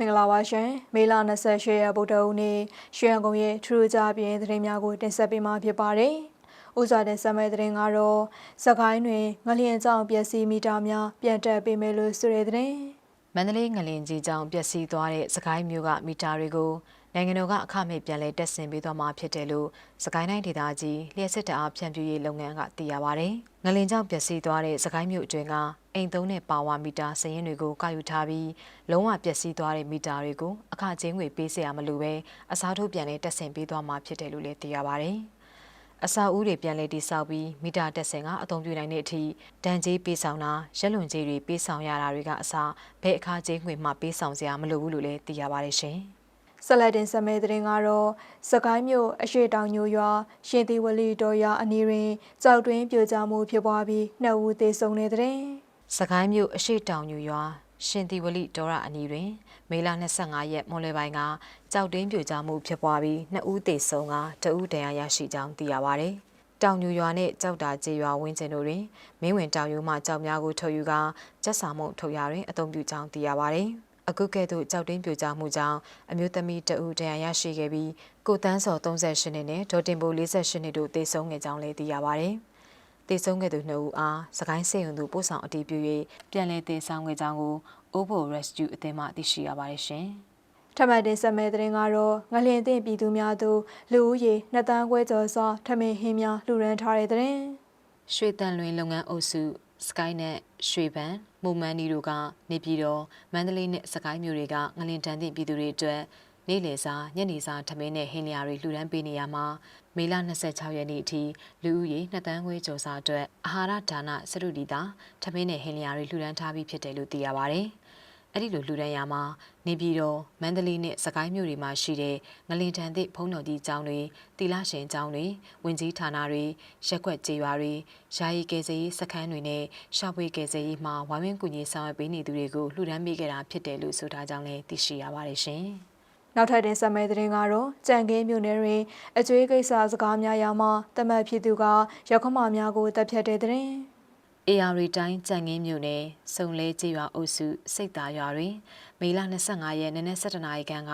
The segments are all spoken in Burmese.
မင်္ဂလာပါရှင်မေလ28ရက်ဗုဒ္ဓဟူးနေ့ရွှေရန်ကုန်ရဲ့ထရူကြပြင်းသတင်းများကိုတင်ဆက်ပေးမှာဖြစ်ပါတယ်။ဥစွာတင်ဆက်မဲ့သတင်းကတော့စကိုင်းတွင်ငလျင်ကြောင့်ပျက်စီးမီတာများပြန်တက်ပေးမယ်လို့ဆိုတဲ့သတင်း။မန္တလေးငလင်ကြီးကြောင့်ပျက်စီးသွားတဲ့စကိုင်းမြို့ကမီတာတွေကို နိုင်ငံတော်ကအခမဲ့ပြန်လည်တက်ဆင်ပေးသွားမှာဖြစ်တယ်လို့စကိုင်းတိုင်းဒေသကြီးလျှက်စစ်တအားဖြန့်ဖြူးရေးလုပ်ငန်းကသိရပါဗျ။ငလင်ကြောင့်ပျက်စီးသွားတဲ့စကိုင်းမြို့အတွင်းကအိမ်သုံးတဲ့ပါဝါမီတာစည်ရင်းတွေကိုကောက်ယူထားပြီးလုံးဝပျက်စီးသွားတဲ့မီတာတွေကိုအခကျင်းငွေပေးစရာမလိုပဲအစားထိုးပြန်လည်တက်ဆင်ပေးသွားမှာဖြစ်တယ်လို့လည်းသိရပါဗျ။အစာအုပ်တွေပြန်လည်တိစောက်ပြီးမီတာတက်ဆင်ကအသုံးပြုနိုင်တဲ့အထိဒဏ်ကြေးပေးဆောင်တာရက်လွန်ကြေးတွေပေးဆောင်ရတာတွေကအစားဘယ်အခါကြေးငွေမှပေးဆောင်စရာမလိုဘူးလို့လည်းသိရပါတယ်ရှင်။ ဆက်လက်တင်ဆက်မဲ့သတင်းကတော့စကိုင်းမြို့အရှိတောင်ညိုရွာရှင်သီဝလီတော်ရွာအနီးတွင်ကြောက်တွင်းပြိုကျမှုဖြစ်ပွားပြီးနှစ်ဦးသေဆုံးတဲ့တဲ့စကိုင်းမြို့အရှိတောင်ညူရွာရှင်တီဝလိဒေါရအနီးတွင် မေလ25ရက်မွန်လယ်ပိုင်းကကြောက်တင်းပြိုကျမှုဖြစ်ပွားပြီးနှစ်ဦးသေဆုံးကတဦးဒဏ်ရာရရှိကြောင်းသိရပါဗျ။တောင်ညူရွာနဲ့ကြောက်တာကျေးရွာဝင်းကျင်တို့တွင်မင်းဝင်တောင်ယူမှကြောက်များကိုထုတ်ယူကကျက်စာမှုထုတ်ရတွင်အသုံးပြုကြောင်းသိရပါဗျ။ အခုကဲ့သို့ကြောက်တင်းပြိုကျမှုကြောင့်အမျိုးသမီးတဦးဒဏ်ရာရရှိခဲ့ပြီးကိုတန်းစော်38နှစ်နဲ့ဒေါ်တင်ပို48နှစ်တို့သေဆုံးခဲ့ကြောင်းလည်းသိရပါဗျ။တည်ဆုံးခဲ့သူနှစ်ဦးအားစကိုင်းစေယုံသူပို့ဆောင်အတည်ပြု၍ပြန်လည်တည်ဆောင်ခဲ့ကြောင်းကို Ovo Rescue အသင်းမှသိရှိရပါတယ်ရှင်။ထပ်မံတင်ဆက်မဲ့သတင်းကတော့ငလျင်သင့်ပြည်သူများသို့လူဦးရေနှစ်တန်းခွဲကျော်စွာထမင်းဟင်းများလှူဒန်းထားတဲ့သတင်းရွှေတန်လွင်လုပ်ငန်းအုပ်စု Skynet ရွှေဘန်မူမန်နီတို့ကနေပြည်တော်မန္တလေးနဲ့စကိုင်းမြို့တွေကငလင်တန်းသင့်ပြည်သူတွေအတွက်နေ့လယ်စာညနေစာထမင်းနဲ့ဟင်းလျာတွေလှူဒန်းပေးနေရမှာမေလ26ရက်နေ့အထိလူဦးရေ2တန်းခွဲကျော်စာအတွက်အာဟာရဒါနစရုဒီတာထမင်းနဲ့ဟင်းလျာတွေလှူဒန်းထားပြီးဖြစ်တယ်လို့သိရပါဗျ။ အဲ့ဒီလိုလှူဒန်းရမှာနေပြည်တော်မန္တလေးနဲ့စကိုင်းမြို့တွေမှာရှိတဲ့ငလင်တန်သည့်ဘုံတော်ကြီးကျောင်းတွေတီလာရှင်ကျောင်းတွေဝင်ကြီးဌာနတွေရက်ွက်ကြေးရွာတွေယာယီကယ်ဆယ်ရေးစခန်းတွေနဲ့ရှာဖွေကယ်ဆယ်ရေးမှာဝိုင်းဝန်းကူညီဆောင်ရွက်ပေးနေသူတွေကိုလှူဒန်းပေးခဲ့တာဖြစ်တယ်လို့ဆိုထားကြောင်းလည်းသိရှိရပါတယ်ရှင်။နောက်ထပ်တင်ဆက်မဲ့သတင်းကတော့ကြံကင်းမြို့နယ်တွင်အကျွေးကိစ္စစကားများရာမှာတမတ်ဖြစ်သူကရောက်ခမများကိုတပ်ဖြတ်တဲ့သတင်း AR တိုင်းကြံငင်းမြို့နယ်စုံလဲကျေးရွာအုပ်စုစိတ်သားရွာတွင်မေလ25ရက်နေ့နက်7:00နာရီခန့်က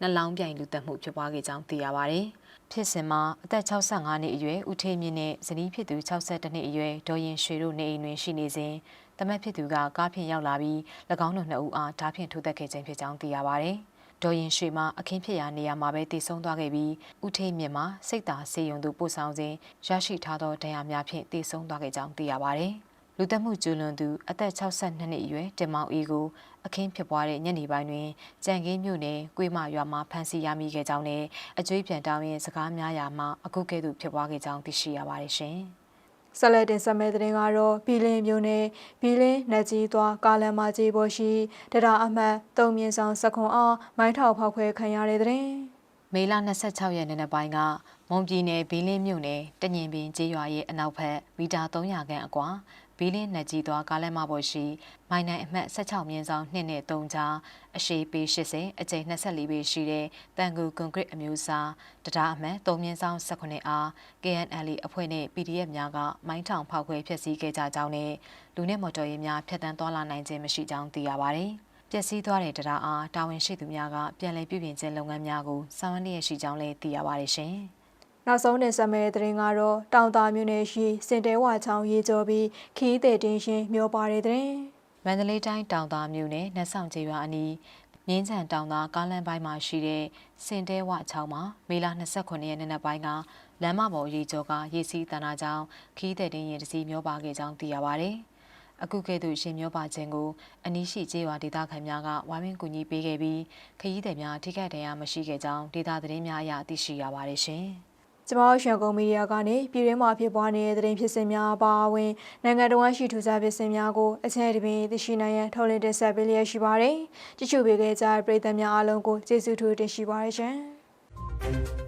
နှလောင်းပြိုင်လူတက်မှုဖြစ်ပွားခဲ့ကြောင်းသိရပါဗျ။ဖြစ်စဉ်မှာအသက်65နှစ်အရွယ်ဦးထေးမြင့်နဲ့ဇနီးဖြစ်သူ62နှစ်အရွယ်ဒေါ်ရင်ရွှေတို့နေအိမ်တွင်ရှိနေစဉ်တမက်ဖြစ်သူကကားဖြင့်ရောက်လာပြီး၎င်းတို့နှစ်ဦးအားဓားဖြင့်ထိုးသက်ခဲ့ခြင်းဖြစ်ကြောင်းသိရပါဗျ။ဒေါ်ရင်ရွှေမှာအခင်းဖြစ်ရာနေရာမှာပဲတည်ဆုံသွားခဲ့ပြီးဦးထေးမြင့်မှာစိတ်သာစေယုံသူပို့ဆောင်စဉ်ရရှိထားသောဒဏ်ရာများဖြင့်တည်ဆုံသွားခဲ့ကြောင်းသိရပါဗျ။ လူသက်မှုကျူးလွန်သူအသက်62နှစ်အရွယ်တင်မောင်အေးကိုအခင်းဖြစ်ပွားတဲ့ညနေပိုင်းတွင်ကြံကင်းမြို့နယ်ကွေးမရွာမှာဖမ်းဆီးရမိခဲ့ကြောင်းနဲ့အကျွေးပြန်တောင်းရင်စကားများရာမှာအခုကဲ့သို့ဖြစ်ပွားခဲ့ကြောင်းသိရှိရပါတယ်ရှင်။ဆက်လက်တင်ဆက်မဲ့သတင်းကတော့ဘီလင်းမျိုးနယ်ဘီလင်းနက်ကြီးသွားကားလမ်းမကြီးပေါ်ရှိတရားအမှတ်၃မြင်းဆောင်စခွန်အားမိုင်းထောက်ဖောက်ခွဲခံရတဲ့သတင်းမေလ26ရက်နေ့နက်ပိုင်းကမွန်ပြည်နယ်ဘီလင်းမြို့နယ်တညင်ပင်ကျေးရွာရဲ့အနောက်ဘက်မီတာ300ခန့်အကွာ ဘီလင်းနက်ကြီးသွားကားလမ်းမပေါ်ရှိမိုင်နိုင်အမှတ်16မြင်းဆောင်2နဲ့3ကြားအရှိပေ80အကျိန်24ပေရှိတဲ့တန်ကူကွန်ကရစ်အမျိုးအစားတရားအမှတ်3မြင်းဆောင်18အား KNL အဖွဲ့နဲ့ PDF များကမိုင်းထောင်ဖောက်ခွဲဖျက်ဆီးခဲ့ကြကြောင်းနဲ့လူနဲ့မော်တော်ယာဉ်များဖြတ်တန်းသွားလာနိုင်ခြင်းမရှိကြောင်းသိရပါတယ်။ပျက်စီးသွားတဲ့တရားအားတာဝန်ရှိသူများကပြန်လည်ပြုပြင်ခြင်းလုပ်ငန်းများကိုဆောင်ရွက်ရရှိကြောင်းလည်းသိရပါတယ်ရှင်။ နောက်ဆုံးတင်ဆက်မဲ့သတင်းကတော့တောင်တာမြို့နယ်ရှိစင်တဲဝါချောင်းရေကျော်ပြီးခီးတဲ့တင်ရှင်မျောပါတဲ့သတင်းမန္တလေးတိုင်းတောင်သာမြို့နယ်နတ်ဆောင်ကျေးရွာအနီးမြင်းချံတောင်သာကားလမ်းပိုင်းမှာရှိတဲ့စင်တဲဝချောင်းမှာမေလ29ရက်နေ့နက်ပိုင်းကလမ်းမပေါ်ရေကျော်ကရေစီးတနာကြောင်းခီးတဲ့တင်ရင်တစီမျောပါခဲ့ကြောင်းသိရပါဗျ။အခုကဲ့သို့ရှင်မျောပါခြင်းကိုအနီးရှိကျေးရွာဒေသခံများကဝိုင်းဝန်းကူညီပေးခဲ့ပြီးခရီးသည်များထိခိုက်ဒဏ်ရာမရှိခဲ့ကြောင်းဒေသသတင်းများအရသိရှိရပါတယ်ရှင်။ ကျမတို့ရွှေကုန်းမီဒီယာကနေပြည်တွင်းမှာဖြစ်ပွားနေတဲ့သတင်းဖြစ်စဉ်များအပါအဝင်နိုင်ငံတော်ရှိထူးခြားဖြစ်စဉ်များကိုအချက်အပြင်သိရှိနိုင်ရန်ထုတ်လင်းတင်ဆက်ပေးလျက်ရှိပါတယ်။ကြည့်ရှုပေးခဲ့ကြတဲ့ပရိသတ်များအားလုံးကိုကျေးဇူးထူးတင်ရှိပါတယ်ရှင်။